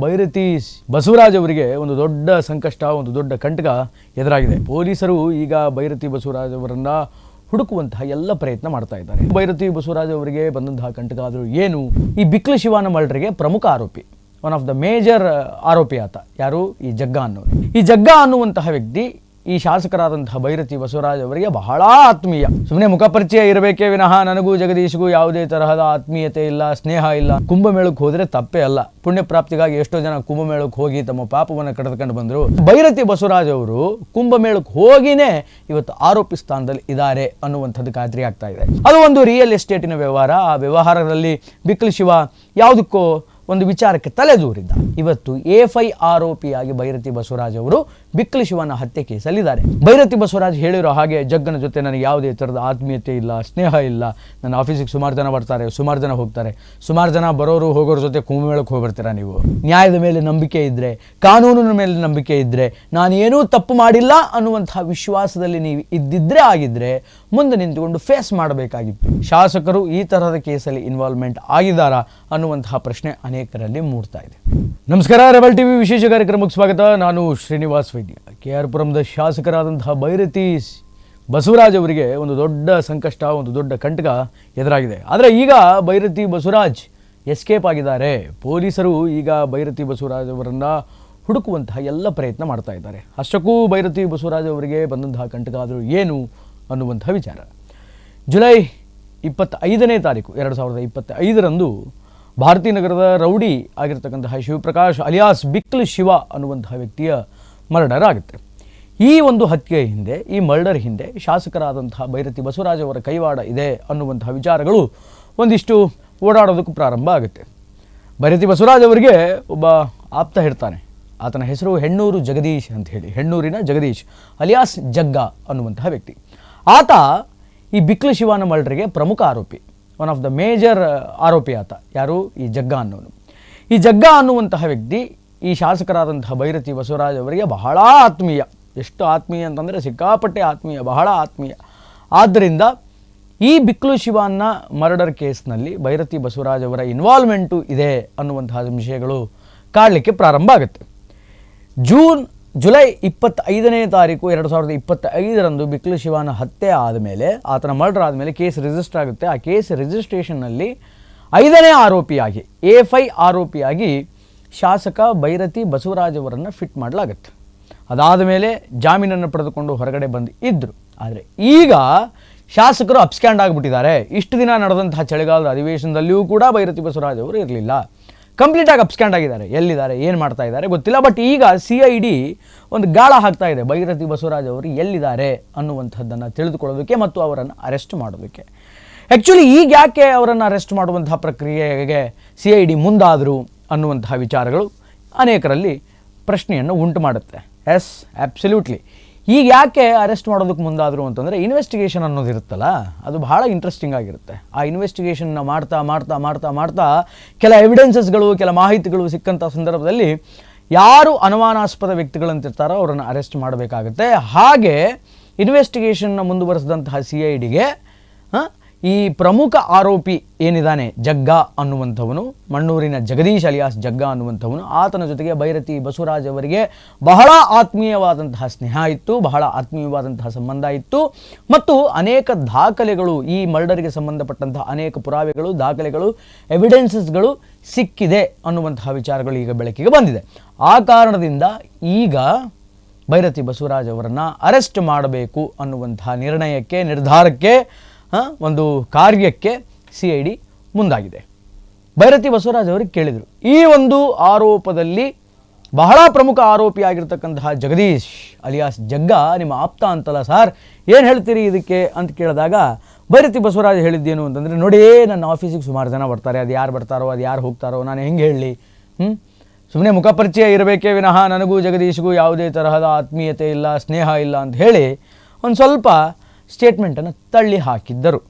ಬೈರತಿ ಬಸವರಾಜ್ ಅವರಿಗೆ ಒಂದು ದೊಡ್ಡ ಸಂಕಷ್ಟ, ಒಂದು ದೊಡ್ಡ ಕಂಟಕ ಎದುರಾಗಿದೆ. ಪೊಲೀಸರು ಈಗ ಬೈರತಿ ಬಸವರಾಜ್ ಅವರನ್ನ ಹುಡುಕುವಂತಹ ಎಲ್ಲ ಪ್ರಯತ್ನ ಮಾಡ್ತಾ ಇದ್ದಾರೆ. ಬೈರತಿ ಬಸವರಾಜ್ ಅವರಿಗೆ ಬಂದಂತಹ ಕಂಟಕ ಆದರೂ ಏನು? ಈ ಬಿಕ್ಲು ಶಿವಾನ ಮಲ್ಡ್ರಿಗೆ ಪ್ರಮುಖ ಆರೋಪಿ ಒನ್ ಆಫ್ ದ ಮೇಜರ್ ಆರೋಪಿ ಆತ. ಯಾರು? ಈ ಜಗ್ಗ ಅನ್ನೋರು. ಈ ಜಗ್ಗ ಅನ್ನುವಂತಹ ವ್ಯಕ್ತಿ ಈ ಶಾಸಕರಾದಂತಹ ಭೈರತಿ ಬಸವರಾಜ್ ಅವರಿಗೆ ಬಹಳ ಆತ್ಮೀಯ. ಸುಮ್ಮನೆ ಮುಖಪರಿಚಯ ಇರಬೇಕೇ ವಿನಃ ನನಗೂ ಜಗದೀಶ್ಗೂ ಯಾವುದೇ ತರಹದ ಆತ್ಮೀಯತೆ ಇಲ್ಲ, ಸ್ನೇಹ ಇಲ್ಲ. ಕುಂಭಮೇಳಕ್ಕೆ ಹೋದ್ರೆ ತಪ್ಪೇ ಅಲ್ಲ. ಪುಣ್ಯ ಪ್ರಾಪ್ತಿಗಾಗಿ ಎಷ್ಟೋ ಜನ ಕುಂಭಮೇಳಕ್ಕೆ ಹೋಗಿ ತಮ್ಮ ಪಾಪವನ್ನು ಕಳೆದುಕೊಂಡು ಬಂದರು. ಭೈರತಿ ಬಸವರಾಜ್ ಅವರು ಕುಂಭಮೇಳಕ್ಕೆ ಹೋಗಿನೇ ಇವತ್ತು ಆರೋಪಿ ಸ್ಥಾನದಲ್ಲಿ ಇದ್ದಾರೆ ಅನ್ನುವಂಥದ್ದು ಖಾತ್ರಿ ಆಗ್ತಾ ಇದೆ. ಅದು ಒಂದು ರಿಯಲ್ ಎಸ್ಟೇಟಿನ ವ್ಯವಹಾರ. ಆ ವ್ಯವಹಾರದಲ್ಲಿ ಬಿಕ್ಲಿ ಶಿವ ಯಾವುದಕ್ಕೋ ಒಂದು ವಿಚಾರಕ್ಕೆ ತಲೆದೂರಿದ್ದ. ಇವತ್ತು ಎಫ್ಐ ಆರೋಪಿಯಾಗಿ ಭೈರತಿ ಬಸವರಾಜ್ ಅವರು ಬಿಕ್ಲಿ ಶಿವನ ಹತ್ಯೆ ಕೇಸಲ್ಲಿದ್ದಾರೆ ಭೈರತಿ ಬಸವರಾಜ್ ಹೇಳಿರೋ ಹಾಗೆ ಜಗ್ಗನ ಜೊತೆ ನನಗೆ ಯಾವುದೇ ಥರದ ಆತ್ಮೀಯತೆ ಇಲ್ಲ, ಸ್ನೇಹ ಇಲ್ಲ. ನನ್ನ ಆಫೀಸಿಗೆ ಸುಮಾರು ಜನ ಬರ್ತಾರೆ, ಸುಮಾರು ಜನ ಹೋಗ್ತಾರೆ. ಸುಮಾರು ಜನ ಬರೋರು ಹೋಗೋರ ಜೊತೆ ಕುಂಭಮೇಳಕ್ಕೆ ಹೋಗ್ಬರ್ತೀರಾ ನೀವು? ನ್ಯಾಯದ ಮೇಲೆ ನಂಬಿಕೆ ಇದ್ದರೆ ಕಾನೂನಿನ ಮೇಲೆ ನಂಬಿಕೆ ಇದ್ದರೆ ನಾನು ಏನೂ ತಪ್ಪು ಮಾಡಿಲ್ಲ ಅನ್ನುವಂಥ ವಿಶ್ವಾಸದಲ್ಲಿ ನೀವು ಇದ್ದಿದ್ರೆ ಆಗಿದ್ರೆ, ಮುಂದೆ ನಿಂತುಕೊಂಡು ಫೇಸ್ ಮಾಡಬೇಕಾಗಿತ್ತು. ಶಾಸಕರು ಈ ತರಹದ ಕೇಸಲ್ಲಿ ಇನ್ವಾಲ್ವ್ಮೆಂಟ್ ಆಗಿದ್ದಾರಾ ಅನ್ನುವಂತಹ ಪ್ರಶ್ನೆ ಅನೇಕರಲ್ಲಿ ಮೂಡ್ತಾ ಇದೆ. ನಮಸ್ಕಾರ ರೆಬಲ್ ಟಿವಿ ವಿಶೇಷ ಕಾರ್ಯಕ್ರಮಕ್ಕೆ ಸ್ವಾಗತ. ನಾನು ಶ್ರೀನಿವಾಸ್ ವೈದ್ಯ ಕೆ ಆರ್ ಪುರಂದ ಶಾಸಕರಾದಂತಹ ಬೈರತಿ ಬಸವರಾಜ್ ಅವರಿಗೆ ಒಂದು ದೊಡ್ಡ ಸಂಕಷ್ಟ, ಒಂದು ದೊಡ್ಡ ಕಂಟಕ ಎದುರಾಗಿದೆ. ಆದರೆ ಈಗ ಭೈರತಿ ಬಸವರಾಜ್ ಎಸ್ಕೇಪ್ ಆಗಿದ್ದಾರೆ. ಪೊಲೀಸರು ಈಗ ಭೈರತಿ ಬಸವರಾಜ್ ಅವರನ್ನು ಹುಡುಕುವಂತಹ ಎಲ್ಲ ಪ್ರಯತ್ನ ಮಾಡ್ತಾ ಇದ್ದಾರೆ. ಅಷ್ಟಕ್ಕೂ ಭೈರತಿ ಬಸವರಾಜ್ ಅವರಿಗೆ ಬಂದಂತಹ ಕಂಟಕ ಆದರೂ ಏನು ಅನ್ನುವಂಥ ವಿಚಾರ. ಜುಲೈ ಇಪ್ಪತ್ತೈದನೇ ತಾರೀಕು, ಎರಡು ಸಾವಿರದ ಇಪ್ಪತ್ತೈದರಂದು ಭಾರತೀನಗರದ ರೌಡಿ ಆಗಿರತಕ್ಕಂತಹ ಶಿವಪ್ರಕಾಶ್, ಅಲಿಯಾಸ್ ಬಿಕ್ಲ್ ಶಿವ ಅನ್ನುವಂತಹ ವ್ಯಕ್ತಿಯ ಮರ್ಡರ್ ಆಗುತ್ತೆ ಈ ಒಂದು ಹತ್ಯೆ ಹಿಂದೆ, ಈ ಮರ್ಡರ್ ಹಿಂದೆ ಶಾಸಕರಾದಂತಹ ಭೈರತಿ ಬಸವರಾಜ್ ಅವರ ಕೈವಾಡ ಇದೆ ಅನ್ನುವಂತಹ ವಿಚಾರಗಳು ಒಂದಿಷ್ಟು ಓಡಾಡೋದಕ್ಕೂ ಪ್ರಾರಂಭ ಆಗುತ್ತೆ. ಭೈರತಿ ಬಸವರಾಜ್ ಅವರಿಗೆ ಒಬ್ಬ ಆಪ್ತ ಹೇಳ್ತಾನೆ. ಆತನ ಹೆಸರು ಹೆಣ್ಣೂರು ಜಗದೀಶ್ ಅಂತ ಹೇಳಿ. ಹೆಣ್ಣೂರಿನ ಜಗದೀಶ್, ಅಲಿಯಾಸ್ ಜಗ್ಗ ಅನ್ನುವಂತಹ ವ್ಯಕ್ತಿ. ಆತ ಈ ಬಿಕ್ಲು ಶಿವಾನ ಮರ್ಡರ್ಗೆ ಪ್ರಮುಖ ಆರೋಪಿ. ಒನ್ ಆಫ್ ದ ಮೇಜರ್ ಆರೋಪಿ ಆತ. ಯಾರು? ಈ ಜಗ್ಗ ಅನ್ನೋನು. ಈ ಜಗ್ಗ ಅನ್ನುವಂತಹ ವ್ಯಕ್ತಿ ಈ ಶಾಸಕರಾದಂತಹ ಭೈರತಿ ಬಸವರಾಜ್ ಅವರಿಗೆ ಬಹಳ ಆತ್ಮೀಯ. ಎಷ್ಟು ಆತ್ಮೀಯ ಅಂತಂದರೆ ಸಿಕ್ಕಾಪಟ್ಟೆ ಆತ್ಮೀಯ, ಬಹಳ ಆತ್ಮೀಯ. ಆದ್ದರಿಂದ ಈ ಬಿಕ್ಲು ಶಿವಾನ್ನ ಮರ್ಡರ್ ಕೇಸ್ನಲ್ಲಿ ಭೈರತಿ ಬಸವರಾಜ್ ಅವರ ಇನ್ವಾಲ್ವ್ಮೆಂಟು ಇದೆ ಅನ್ನುವಂತಹ ವಿಷಯಗಳು ಕಾಡಲಿಕ್ಕೆ ಪ್ರಾರಂಭ ಆಗುತ್ತೆ. ಜೂನ್, ಜುಲೈ ಇಪ್ಪತ್ತೈದನೇ ತಾರೀಕು ಎರಡು ಸಾವಿರದ ಇಪ್ಪತ್ತೈದರಂದು ಬಿಕ್ಲು ಶಿವಾನ ಹತ್ಯೆ ಆದಮೇಲೆ ಆತನ ಮರ್ಡರ್ ಆದಮೇಲೆ ಕೇಸ್ ರಿಜಿಸ್ಟರ್ ಆಗುತ್ತೆ. ಆ ಕೇಸ್ ರಿಜಿಸ್ಟ್ರೇಷನ್ನಲ್ಲಿ ಐದನೇ ಆರೋಪಿಯಾಗಿ, ಎ ಫೈ ಆರೋಪಿಯಾಗಿ ಶಾಸಕ ಬೈರತಿ ಬಸವರಾಜ್ ಅವರನ್ನು ಫಿಟ್ ಮಾಡಲಾಗುತ್ತೆ. ಅದಾದ ಮೇಲೆ ಜಾಮೀನನ್ನು ಪಡೆದುಕೊಂಡು ಹೊರಗಡೆ ಬಂದು ಇದ್ದರು ಆದರೆ ಈಗ ಶಾಸಕರು ಅಪ್ಸ್ಕ್ಯಾಂಡ್ ಆಗಿಬಿಟ್ಟಿದ್ದಾರೆ. ಇಷ್ಟು ದಿನ ನಡೆದಂತಹ ಚಳಿಗಾಲದ ಅಧಿವೇಶನದಲ್ಲಿಯೂ ಕೂಡ ಭೈರತಿ ಬಸವರಾಜ್ ಅವರು ಇರಲಿಲ್ಲ. ಕಂಪ್ಲೀಟಾಗಿ ಅಪ್ಸ್ಕ್ಯಾಂಡ್ ಆಗಿದ್ದಾರೆ. ಎಲ್ಲಿದ್ದಾರೆ, ಏನು ಮಾಡ್ತಾ ಇದ್ದಾರೆ ಗೊತ್ತಿಲ್ಲ. ಬಟ್ ಈಗ ಸಿ ಐ ಡಿ ಒಂದು ಗಾಳ ಹಾಕ್ತಾ ಇದೆ. ಬೈರತಿ ಬಸವರಾಜ್ ಅವರು ಎಲ್ಲಿದ್ದಾರೆ ಅನ್ನುವಂಥದ್ದನ್ನು ತಿಳಿದುಕೊಳ್ಳೋದಕ್ಕೆ ಮತ್ತು ಅವರನ್ನು ಅರೆಸ್ಟ್ ಮಾಡೋದಕ್ಕೆ. ಆ್ಯಕ್ಚುಲಿ ಈಗ ಯಾಕೆ ಅವರನ್ನು ಅರೆಸ್ಟ್ ಮಾಡುವಂತಹ ಪ್ರಕ್ರಿಯೆಗೆ ಸಿ ಐ ಡಿ ಮುಂದಾದರು? ಅನ್ನುವಂತಹ ವಿಚಾರಗಳು ಅನೇಕರಲ್ಲಿ ಪ್ರಶ್ನೆಯನ್ನು ಉಂಟು ಮಾಡುತ್ತೆ. ಎಸ್ ಆ್ಯಬ್ಸಲ್ಯೂಟ್ಲಿ ಈಗ ಯಾಕೆ ಅರೆಸ್ಟ್ ಮಾಡೋದಕ್ಕೆ ಮುಂದಾದರು ಅಂತಂದರೆ ಇನ್ವೆಸ್ಟಿಗೇಷನ್ ಅನ್ನೋದು ಇರುತ್ತಲ್ಲ, ಅದು ಬಹಳ ಇಂಟ್ರೆಸ್ಟಿಂಗ್ ಆಗಿರುತ್ತೆ. ಆ ಇನ್ವೆಸ್ಟಿಗೇಷನ್ನ ಮಾಡ್ತಾ ಮಾಡ್ತಾ ಮಾಡ್ತಾ ಮಾಡ್ತಾ ಕೆಲ ಎವಿಡೆನ್ಸಸ್ಗಳು ಕೆಲ ಮಾಹಿತಿಗಳು ಸಿಕ್ಕಂಥ ಸಂದರ್ಭದಲ್ಲಿ ಯಾರು ಅನುಮಾನಾಸ್ಪದ ವ್ಯಕ್ತಿಗಳಂತಿರ್ತಾರೋ ಅವರನ್ನು ಅರೆಸ್ಟ್ ಮಾಡಬೇಕಾಗುತ್ತೆ. ಹಾಗೆ ಇನ್ವೆಸ್ಟಿಗೇಷನ್ನ ಮುಂದುವರೆಸಿದಂತಹ ಸಿ ಐ ಡಿಗೆ ಈ ಪ್ರಮುಖ ಆರೋಪಿ ಏನಿದ್ದಾನೆ? ಜಗ್ಗ ಅನ್ನುವಂಥವನು. ಮಣ್ಣೂರಿನ ಜಗದೀಶ್ ಅಲಿಯಾಸ್ ಜಗ್ಗ ಅನ್ನುವಂಥವನು. ಆತನ ಜೊತೆಗೆ ಭೈರತಿ ಬಸವರಾಜ್ ಅವರಿಗೆ ಬಹಳ ಆತ್ಮೀಯವಾದಂತಹ ಸ್ನೇಹ ಇತ್ತು, ಬಹಳ ಆತ್ಮೀಯವಾದಂತಹ ಸಂಬಂಧ ಇತ್ತು. ಮತ್ತು ಅನೇಕ ದಾಖಲೆಗಳು, ಈ ಮರ್ಡರ್ಗೆ ಸಂಬಂಧಪಟ್ಟಂತಹ ಅನೇಕ ಪುರಾವೆಗಳು, ದಾಖಲೆಗಳು ಎವಿಡೆನ್ಸಸ್ಗಳು ಸಿಕ್ಕಿದೆ ಅನ್ನುವಂತಹ ವಿಚಾರಗಳು ಈಗ ಬೆಳಕಿಗೆ ಬಂದಿದೆ. ಆ ಕಾರಣದಿಂದ ಈಗ ಭೈರತಿ ಬಸವರಾಜ್ ಅವರನ್ನು ಅರೆಸ್ಟ್ ಮಾಡಬೇಕು ಅನ್ನುವಂತಹ ನಿರ್ಣಯಕ್ಕೆ, ನಿರ್ಧಾರಕ್ಕೆ ಒಂದು ಕಾರ್ಯಕ್ಕೆ ಸಿ ಐ ಡಿ ಮುಂದಾಗಿದೆ. ಭೈರತಿ ಬಸವರಾಜ್ ಅವರಿಗೆ ಕೇಳಿದರು. ಈ ಒಂದು ಆರೋಪದಲ್ಲಿ ಬಹಳ ಪ್ರಮುಖ ಆರೋಪಿಯಾಗಿರ್ತಕ್ಕಂತಹ ಜಗದೀಶ್ ಅಲಿಯಾಸ್ ಜಗ್ಗ, ನಿಮ್ಮ ಆಪ್ತ ಅಂತಲ್ಲ ಸರ್, ಏನು ಹೇಳ್ತೀರಿ ಇದಕ್ಕೆ ಅಂತ ಕೇಳಿದಾಗ, ಭೈರತಿ ಬಸವರಾಜ್ ಹೇಳಿದ್ದೇನು ಅಂತಂದರೆ, ನೋಡಿ, ನನ್ನ ಆಫೀಸಿಗೆ ಸುಮಾರು ಜನ ಬರ್ತಾರೆ. ಅದು ಯಾರು ಬರ್ತಾರೋ, ಅದು ಯಾರು ಹೋಗ್ತಾರೋ, ನಾನು ಹೆಂಗೆ ಹೇಳಿ? ಸುಮ್ಮನೆ ಮುಖಪರಿಚಯ ಇರಬೇಕೇ ವಿನಃ ನನಗೂ ಜಗದೀಶ್ಗೂ ಯಾವುದೇ ತರಹದ ಆತ್ಮೀಯತೆ ಇಲ್ಲ, ಸ್ನೇಹ ಇಲ್ಲ ಅಂತ ಹೇಳಿ ಒಂದು ಸ್ವಲ್ಪ ಸ್ಟೇಟ್ಮೆಂಟನ್ನು ತಳ್ಳಿ ಹಾಕಿದ್ದರು.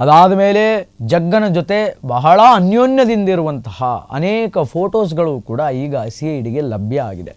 ಅದಾದ ಮೇಲೆ ಜಗ್ಗನ ಜೊತೆ ಬಹಳ ಅನ್ಯೋನ್ಯದಿಂದಿರುವಂತಹ ಅನೇಕ ಫೋಟೋಸ್ಗಳು ಕೂಡ ಈಗ ಸಿ ಐ ಡಿಗೆ ಲಭ್ಯ ಆಗಿದೆ.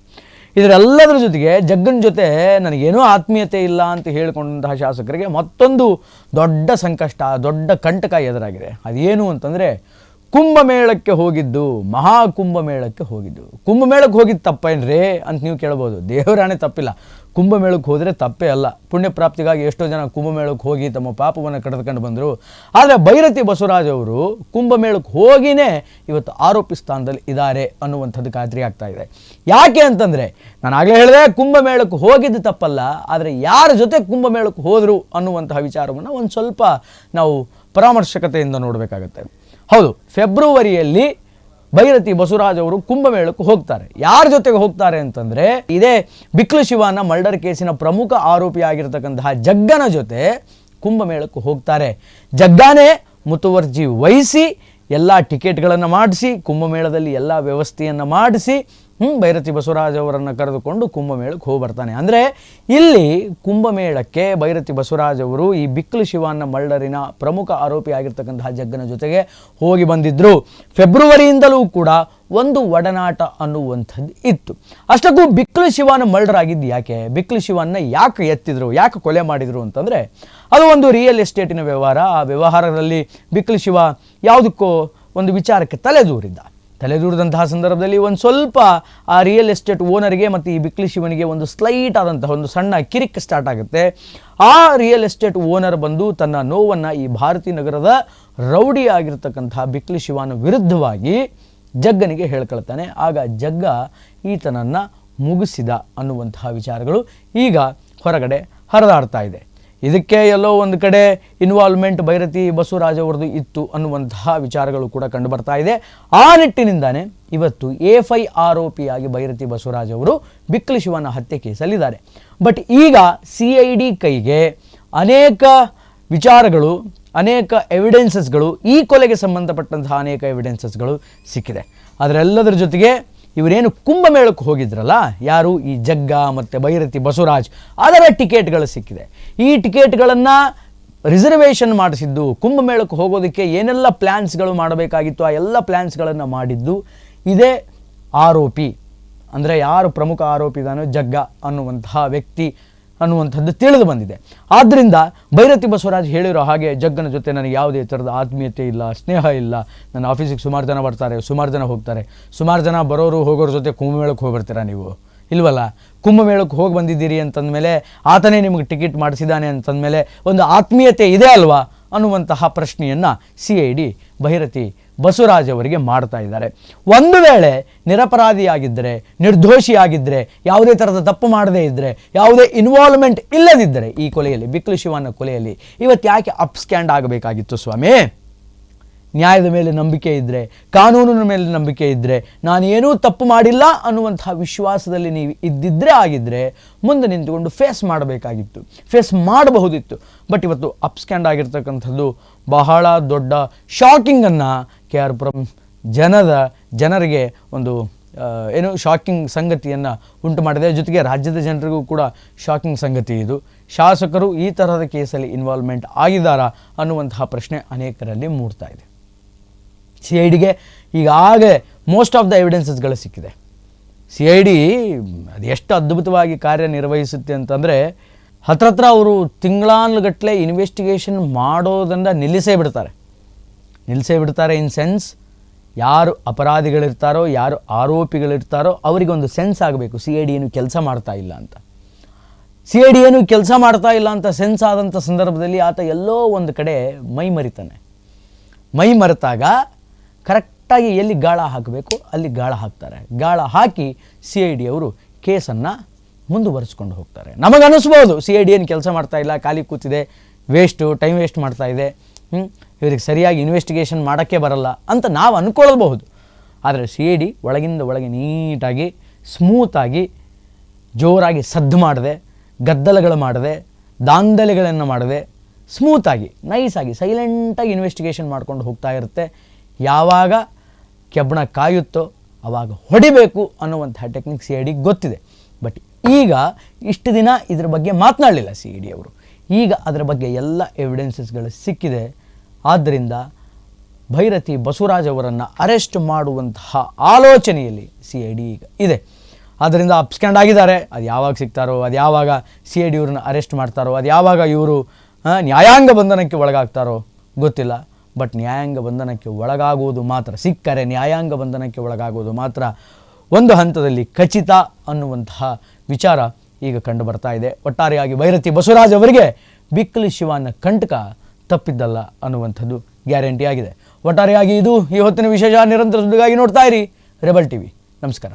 ಇದರೆಲ್ಲದರ ಜೊತೆಗೆ ಜಗ್ಗನ ಜೊತೆ ನನಗೇನೂ ಆತ್ಮೀಯತೆ ಇಲ್ಲ ಅಂತ ಹೇಳಿಕೊಂಡಂತಹ ಶಾಸಕರಿಗೆ ಮತ್ತೊಂದು ದೊಡ್ಡ ಸಂಕಷ್ಟ, ದೊಡ್ಡ ಕಂಟಕ ಎದುರಾಗಿದೆ. ಅದೇನು ಅಂತಂದರೆ ಕುಂಭಮೇಳಕ್ಕೆ ಹೋಗಿದ್ದು ಮಹಾಕುಂಭಮೇಳಕ್ಕೆ ಹೋಗಿದ್ದು. ಕುಂಭಮೇಳಕ್ಕೆ ಹೋಗಿದ್ದು ತಪ್ಪೇನ್ರಿ ಅಂತ ನೀವು ಕೇಳ್ಬೋದು. ದೇವರಾಣೆ ತಪ್ಪಿಲ್ಲ. ಕುಂಭಮೇಳಕ್ಕೆ ಹೋದರೆ ತಪ್ಪೇ ಅಲ್ಲ. ಪುಣ್ಯ ಪ್ರಾಪ್ತಿಗಾಗಿ ಎಷ್ಟೋ ಜನ ಕುಂಭಮೇಳಕ್ಕೆ ಹೋಗಿ ತಮ್ಮ ಪಾಪವನ್ನು ಕಡಿದುಕೊಂಡು ಬಂದರು. ಆದರೆ ಭೈರತಿ ಬಸವರಾಜ್ ಅವರು ಕುಂಭಮೇಳಕ್ಕೆ ಹೋಗಿನೇ ಇವತ್ತು ಆರೋಪಿ ಸ್ಥಾನದಲ್ಲಿ ಇದ್ದಾರೆ ಅನ್ನುವಂಥದ್ದು ಖಾತ್ರಿ ಆಗ್ತಾ ಇದೆ. ಯಾಕೆ ಅಂತಂದರೆ, ನಾನು ಆಗಲೇ ಹೇಳಿದೆ, ಕುಂಭಮೇಳಕ್ಕೆ ಹೋಗಿದ್ದು ತಪ್ಪಲ್ಲ, ಆದರೆ ಯಾರ ಜೊತೆ ಕುಂಭಮೇಳಕ್ಕೆ ಹೋದರು ಅನ್ನುವಂತಹ ವಿಚಾರವನ್ನು ಒಂದು ಸ್ವಲ್ಪ ನಾವು ಪರಾಮರ್ಶಕತೆಯಿಂದ ನೋಡಬೇಕಾಗತ್ತೆ. ಹೌದು, ಫೆಬ್ರವರಿಯಲ್ಲಿ ಭೈರತಿ ಬಸವರಾಜ್ ಅವರು ಕುಂಭಮೇಳಕ್ಕೆ ಹೋಗ್ತಾರೆ. ಯಾರ ಜೊತೆಗೆ ಹೋಗ್ತಾರೆ ಅಂತಂದರೆ, ಇದೇ ಬಿಕ್ಲು ಶಿವನ ಮರ್ಡರ್ ಕೇಸಿನ ಪ್ರಮುಖ ಆರೋಪಿಯಾಗಿರ್ತಕ್ಕಂತಹ ಜಗ್ಗನ ಜೊತೆ ಕುಂಭಮೇಳಕ್ಕೆ ಹೋಗ್ತಾರೆ. ಜಗ್ಗಾನೇ ಮುತುವರ್ಜಿ ವಹಿಸಿ, ಎಲ್ಲ ಟಿಕೆಟ್ಗಳನ್ನು ಮಾಡಿಸಿ, ಕುಂಭಮೇಳದಲ್ಲಿ ಎಲ್ಲ ವ್ಯವಸ್ಥೆಯನ್ನು ಮಾಡಿಸಿ ಹ್ಞೂ ಭೈರತಿ ಬಸವರಾಜ್ ಅವರನ್ನು ಕರೆದುಕೊಂಡು ಕುಂಭಮೇಳಕ್ಕೆ ಹೋಗಿ ಬರ್ತಾನೆ. ಅಂದರೆ ಇಲ್ಲಿ ಕುಂಭಮೇಳಕ್ಕೆ ಭೈರತಿ ಬಸವರಾಜ್ ಅವರು ಈ ಬಿಕ್ಲು ಶಿವನ ಮಳ್ಳರಿನ ಪ್ರಮುಖ ಆರೋಪಿ ಆಗಿರ್ತಕ್ಕಂತಹ ಜಗ್ಗನ ಜೊತೆಗೆ ಹೋಗಿ ಬಂದಿದ್ದರು ಫೆಬ್ರವರಿಯಿಂದಲೂ ಕೂಡ ಒಂದು ಒಡನಾಟ ಅನ್ನುವಂಥದ್ದು ಇತ್ತು. ಅಷ್ಟಕ್ಕೂ ಬಿಕ್ಲು ಶಿವನ ಮಳ್ಳರಾಗಿದ್ದು ಯಾಕೆ? ಬಿಕ್ಲು ಶಿವನ್ನ ಯಾಕೆ ಎತ್ತಿದ್ರು? ಯಾಕೆ ಕೊಲೆ ಮಾಡಿದರು ಅಂತಂದರೆ ಅದು ಒಂದು ರಿಯಲ್ ಎಸ್ಟೇಟಿನ ವ್ಯವಹಾರ. ಆ ವ್ಯವಹಾರದಲ್ಲಿ ಬಿಕ್ಲು ಶಿವ ಯಾವುದಕ್ಕೋ ಒಂದು ವಿಚಾರಕ್ಕೆ ತಲೆದೂರಿದ್ದ ತಲೆದೂರಿದಂತಹ ಸಂದರ್ಭದಲ್ಲಿ ಒಂದು ಸ್ವಲ್ಪ ಆ ರಿಯಲ್ ಎಸ್ಟೇಟ್ ಓನರ್ಗೆ ಮತ್ತು ಈ ಬಿಕ್ಲಿ ಶಿವನಿಗೆ ಒಂದು ಸ್ಲೈಟ್ ಆದಂತಹ ಒಂದು ಸಣ್ಣ ಕಿರಿಕ್ ಸ್ಟಾರ್ಟ್ ಆಗುತ್ತೆ. ಆ ರಿಯಲ್ ಎಸ್ಟೇಟ್ ಓನರ್ ಬಂದು ತನ್ನ ನೋವನ್ನು ಈ ಭಾರತಿ ನಗರದ ರೌಡಿ ಆಗಿರ್ತಕ್ಕಂತಹ ಬಿಕ್ಲಿ ಶಿವನ ವಿರುದ್ಧವಾಗಿ ಜಗ್ಗನಿಗೆ ಹೇಳ್ಕೊಳ್ತಾನೆ. ಆಗ ಜಗ್ಗ ಈತನನ್ನು ಮುಗಿಸಿದ ಅನ್ನುವಂತಹ ವಿಚಾರಗಳು ಈಗ ಹೊರಗಡೆ ಹರಿದಾಡ್ತಾ ಇದೆ. ಇದಕ್ಕೆ ಎಲ್ಲೋ ಒಂದು ಕಡೆ ಇನ್ವಾಲ್ವ್ಮೆಂಟ್ ಭೈರತಿ ಬಸವರಾಜ್ ಅವರದು ಇತ್ತು ಅನ್ನುವಂತಹ ವಿಚಾರಗಳು ಕೂಡ ಕಂಡು ಬರ್ತಾ ಇದೆ. ಆ ನಿಟ್ಟಿನಿಂದಾನೇ ಇವತ್ತು ಎಫ್ ಐ ಆರೋಪಿಯಾಗಿ ಭೈರತಿ ಬಸವರಾಜ್ ಅವರು ಬಿಕ್ಲಿ ಶಿವನ ಹತ್ಯೆ ಕೇಸಲ್ಲಿದ್ದಾರೆ. ಬಟ್ ಈಗ ಸಿ ಐ ಡಿ ಕೈಗೆ ಅನೇಕ ವಿಚಾರಗಳು, ಅನೇಕ ಎವಿಡೆನ್ಸಸ್ಗಳು ಈ ಕೊಲೆಗೆ ಸಂಬಂಧಪಟ್ಟಂತಹ ಅನೇಕ ಎವಿಡೆನ್ಸಸ್ಗಳು ಸಿಕ್ಕಿದೆ. ಅದರೆಲ್ಲದರ ಜೊತೆಗೆ ಇವರೇನು ಕುಂಭಮೇಳಕ್ಕೆ ಹೋಗಿದ್ರಲ್ಲ, ಯಾರು? ಈ ಜಗ್ಗ ಮತ್ತು ಭೈರತಿ, ಬಸವರಾಜ್. ಅದರ ಟಿಕೆಟ್ಗಳು ಸಿಕ್ಕಿದೆ. ಈ ಟಿಕೆಟ್ಗಳನ್ನು ರಿಸರ್ವೇಷನ್ ಮಾಡಿಸಿದ್ದು, ಕುಂಭಮೇಳಕ್ಕೆ ಹೋಗೋದಕ್ಕೆ ಏನೆಲ್ಲ ಪ್ಲ್ಯಾನ್ಸ್ಗಳು ಮಾಡಬೇಕಾಗಿತ್ತು, ಆ ಎಲ್ಲ ಪ್ಲ್ಯಾನ್ಸ್ಗಳನ್ನು ಮಾಡಿದ್ದು, ಇದೇ ಆರೋಪಿ. ಅಂದರೆ ಯಾರು ಪ್ರಮುಖ ಆರೋಪಿ ಇದಾನೋ ಜಗ್ಗ ಅನ್ನುವಂತಹ ವ್ಯಕ್ತಿ ಅನ್ನುವಂಥದ್ದು ತಿಳಿದು ಬಂದಿದೆ. ಆದ್ದರಿಂದ ಭೈರತಿ ಬಸವರಾಜ್ ಹೇಳಿರೋ ಹಾಗೆ ಜಗ್ಗನ ಜೊತೆ ನನಗೆ ಯಾವುದೇ ಥರದ ಆತ್ಮೀಯತೆ ಇಲ್ಲ, ಸ್ನೇಹ ಇಲ್ಲ. ನನ್ನ ಆಫೀಸಿಗೆ ಸುಮಾರು ಜನ ಬರ್ತಾರೆ, ಸುಮಾರು ಜನ ಹೋಗ್ತಾರೆ. ಸುಮಾರು ಜನ ಬರೋರು ಹೋಗೋರ ಜೊತೆ ಕುಂಭಮೇಳಕ್ಕೆ ಹೋಗ್ಬರ್ತೀರಾ ನೀವು? ಇಲ್ವಲ್ಲ? ಕುಂಭಮೇಳಕ್ಕೆ ಹೋಗಿ ಬಂದಿದ್ದೀರಿ ಅಂತಂದಮೇಲೆ ಆತನೇ ನಿಮಗೆ ಟಿಕೆಟ್ ಮಾಡಿಸಿದ್ದಾನೆ ಅಂತಂದಮೇಲೆ ಒಂದು ಆತ್ಮೀಯತೆ ಇದೆ ಅಲ್ವಾ ಅನ್ನುವಂತಹ ಪ್ರಶ್ನೆಯನ್ನು C I D Byrathi Basavaraj ಅವರಿಗೆ ಮಾಡ್ತಾ ಇದ್ದಾರೆ. ಒಂದು ವೇಳೆ ನಿರಪರಾಧಿಯಾಗಿದ್ದರೆ, ನಿರ್ದೋಷಿಯಾಗಿದ್ದರೆ, ಯಾವುದೇ ಥರದ ತಪ್ಪು ಮಾಡದೇ ಇದ್ದರೆ, ಯಾವುದೇ ಇನ್ವಾಲ್ವ್ಮೆಂಟ್ ಇಲ್ಲದಿದ್ದರೆ ಈ ಕೊಲೆಯಲ್ಲಿ, ಬಿಕ್ಲು ಶಿವನ ಕೊಲೆಯಲ್ಲಿ ಇವತ್ತು ಯಾಕೆ ಅಪ್ಸ್ಕ್ಯಾಂಡ್ ಆಗಬೇಕಾಗಿತ್ತು ಸ್ವಾಮಿ? ನ್ಯಾಯದ ಮೇಲೆ ನಂಬಿಕೆ ಇದ್ದರೆ ಕಾನೂನಿನ ಮೇಲೆ ನಂಬಿಕೆ ಇದ್ದರೆ ನಾನು ಏನೂ ತಪ್ಪು ಮಾಡಿಲ್ಲ ಅನ್ನುವಂಥ ವಿಶ್ವಾಸದಲ್ಲಿ ನೀವು ಇದ್ದಿದ್ದರೆ ಆಗಿದ್ದರೆ ಮುಂದೆ ನಿಂತುಕೊಂಡು ಫೇಸ್ ಮಾಡಬೇಕಾಗಿತ್ತು. ಫೇಸ್ ಮಾಡಬಹುದಿತ್ತು. ಬಟ್ ಇವತ್ತು ಅಪ್ಸ್ಕ್ಯಾಂಡ್ ಆಗಿರ್ತಕ್ಕಂಥದ್ದು ಬಹಳ ದೊಡ್ಡ ಶಾಕಿಂಗನ್ನು ಕೆ ಆರ್ ಪುರಂ ಜನದ, ಜನರಿಗೆ ಒಂದು ಏನು ಶಾಕಿಂಗ್ ಸಂಗತಿಯನ್ನು ಉಂಟು ಮಾಡಿದೆ. ಜೊತೆಗೆ ರಾಜ್ಯದ ಜನರಿಗೂ ಕೂಡ ಶಾಕಿಂಗ್ ಸಂಗತಿ ಇದು. ಶಾಸಕರು ಈ ತರಹದ ಕೇಸಲ್ಲಿ ಇನ್ವಾಲ್ವ್ಮೆಂಟ್ ಆಗಿದ್ದಾರಾ ಅನ್ನುವಂತಹ ಪ್ರಶ್ನೆ ಅನೇಕರಲ್ಲಿ ಮೂಡ್ತಾ ಇದೆ. ಸಿ ಐ ಡಿಗೆ ಈಗಾಗಲೇ ಮೋಸ್ಟ್ ಆಫ್ ದ ಎವಿಡೆನ್ಸಸ್ಗಳು ಸಿಕ್ಕಿದೆ. ಸಿ ಐ ಡಿ ಅದು ಎಷ್ಟು ಅದ್ಭುತವಾಗಿ ಕಾರ್ಯನಿರ್ವಹಿಸುತ್ತೆ ಅಂತಂದರೆ, ಹತ್ರತ್ರ ಅವರು ತಿಂಗಳಾನುಗಟ್ಟಲೆ ಇನ್ವೆಸ್ಟಿಗೇಷನ್ ಮಾಡೋದನ್ನು ನಿಲ್ಲಿಸೇ ಬಿಡ್ತಾರೆ. ನಿಲ್ಲಿಸೇ ಬಿಡ್ತಾರೆ ಇನ್ ಸೆನ್ಸ್. ಯಾರು ಅಪರಾಧಿಗಳಿರ್ತಾರೋ, ಯಾರು ಆರೋಪಿಗಳಿರ್ತಾರೋ ಅವರಿಗೆ ಒಂದು ಸೆನ್ಸ್ ಆಗಬೇಕು. ಸಿ ಐ ಡಿ ಏನು ಕೆಲಸ ಮಾಡ್ತಾ ಇಲ್ಲ ಅಂತ. ಸಿ ಐ ಡಿ ಏನು ಕೆಲಸ ಮಾಡ್ತಾ ಇಲ್ಲ ಅಂತ ಸೆನ್ಸ್ ಆದಂಥ ಸಂದರ್ಭದಲ್ಲಿ ಆತ ಎಲ್ಲೋ ಒಂದು ಕಡೆ ಮೈ ಮರಿತಾನೆ. ಮೈ ಮರೆತಾಗ ಕರೆಕ್ಟಾಗಿ ಎಲ್ಲಿ ಗಾಳ ಹಾಕಬೇಕು, ಅಲ್ಲಿ ಗಾಳ ಹಾಕ್ತಾರೆ. ಗಾಳ ಹಾಕಿ ಸಿ ಐ ಡಿ ಅವರು ಕೇಸನ್ನು ಮುಂದುವರಿಸ್ಕೊಂಡು ಹೋಗ್ತಾರೆ. ನಮಗನಿಸ್ಬೋದು ಸಿ ಐ ಡಿ ಏನು ಕೆಲಸ ಮಾಡ್ತಾ ಇಲ್ಲ, ಖಾಲಿ ಕೂತಿದೆ, ವೇಸ್ಟು, ಟೈಮ್ ವೇಸ್ಟ್ ಮಾಡ್ತಾ ಇದೆ? ಇವ್ರಿಗೆ ಸರಿಯಾಗಿ ಇನ್ವೆಸ್ಟಿಗೇಷನ್ ಮಾಡೋಕ್ಕೆ ಬರಲ್ಲ ಅಂತ ನಾವು ಅಂದ್ಕೊಳ್ಬಹುದು ಆದರೆ ಸಿ ಡಿ ಒಳಗಿಂದ ಒಳಗೆ ನೀಟಾಗಿ ಸ್ಮೂತಾಗಿ ಜೋರಾಗಿ ಸದ್ದು ಮಾಡದೆ, ಗದ್ದಲಗಳು ಮಾಡದೆ, ದಾಂಧಲೆಗಳನ್ನು ಮಾಡದೆ ಸ್ಮೂತಾಗಿ ನೈಸಾಗಿ ಸೈಲೆಂಟಾಗಿ ಇನ್ವೆಸ್ಟಿಗೇಷನ್ ಮಾಡ್ಕೊಂಡು ಹೋಗ್ತಾ ಇರುತ್ತೆ. ಯಾವಾಗ ಕೆಬ್ಬಣ ಕಾಯುತ್ತೋ ಆವಾಗ ಹೊಡಿಬೇಕು ಅನ್ನುವಂಥ ಟೆಕ್ನಿಕ್ ಸಿ ಡಿಗೆ ಗೊತ್ತಿದೆ. ಬಟ್ ಈಗ ಇಷ್ಟು ದಿನ ಇದ್ರ ಬಗ್ಗೆ ಮಾತನಾಡಲಿಲ್ಲ ಸಿ ಇ ಡಿ ಅವರು. ಈಗ ಅದರ ಬಗ್ಗೆ ಎಲ್ಲ ಎವಿಡೆನ್ಸಸ್ಗಳು ಸಿಕ್ಕಿದೆ. ಆದ್ದರಿಂದ ಭೈರತಿ ಬಸವರಾಜ್ ಅವರನ್ನು ಅರೆಸ್ಟ್ ಮಾಡುವಂತಹ ಆಲೋಚನೆಯಲ್ಲಿ ಸಿ ಐ ಡಿ ಈಗ ಇದೆ. ಆದ್ದರಿಂದ ಅಪ್ಸ್ಕ್ಯಾಂಡ್ ಆಗಿದ್ದಾರೆ. ಅದು ಯಾವಾಗ ಸಿಗ್ತಾರೋ, ಅದು ಯಾವಾಗ ಸಿ ಐ ಡಿ ಇವ್ರನ್ನ ಅರೆಸ್ಟ್ ಮಾಡ್ತಾರೋ, ಅದು ಯಾವಾಗ ಇವರು ನ್ಯಾಯಾಂಗ ಬಂಧನಕ್ಕೆ ಒಳಗಾಗ್ತಾರೋ ಗೊತ್ತಿಲ್ಲ. ಬಟ್ ನ್ಯಾಯಾಂಗ ಬಂಧನಕ್ಕೆ ಒಳಗಾಗುವುದು ಮಾತ್ರ, ಸಿಕ್ಕರೆ ನ್ಯಾಯಾಂಗ ಬಂಧನಕ್ಕೆ ಒಳಗಾಗುವುದು ಮಾತ್ರ ಒಂದು ಹಂತದಲ್ಲಿ ಖಚಿತ ಅನ್ನುವಂತಹ ವಿಚಾರ ಈಗ ಕಂಡು ಬರ್ತಾ ಇದೆ. ಒಟ್ಟಾರೆಯಾಗಿ ಭೈರತಿ ಬಸವರಾಜ್ ಅವರಿಗೆ ಬಿಕ್ಕಲಿ ಶಿವನ ಕಂಟಕ ತಪ್ಪಿದ್ದಲ್ಲ ಅನ್ನುವಂಥದ್ದು ಗ್ಯಾರಂಟಿ ಆಗಿದೆ. ಒಟ್ಟಾರೆಯಾಗಿ ಇದು ಈ ಹೊತ್ತಿನ ವಿಶೇಷ ನಿರಂತರ ಸುದ್ದಿಗಾಗಿ ನೋಡ್ತಾ ಇರಿ ರೆಬಲ್ ಟಿವಿ. ನಮಸ್ಕಾರ.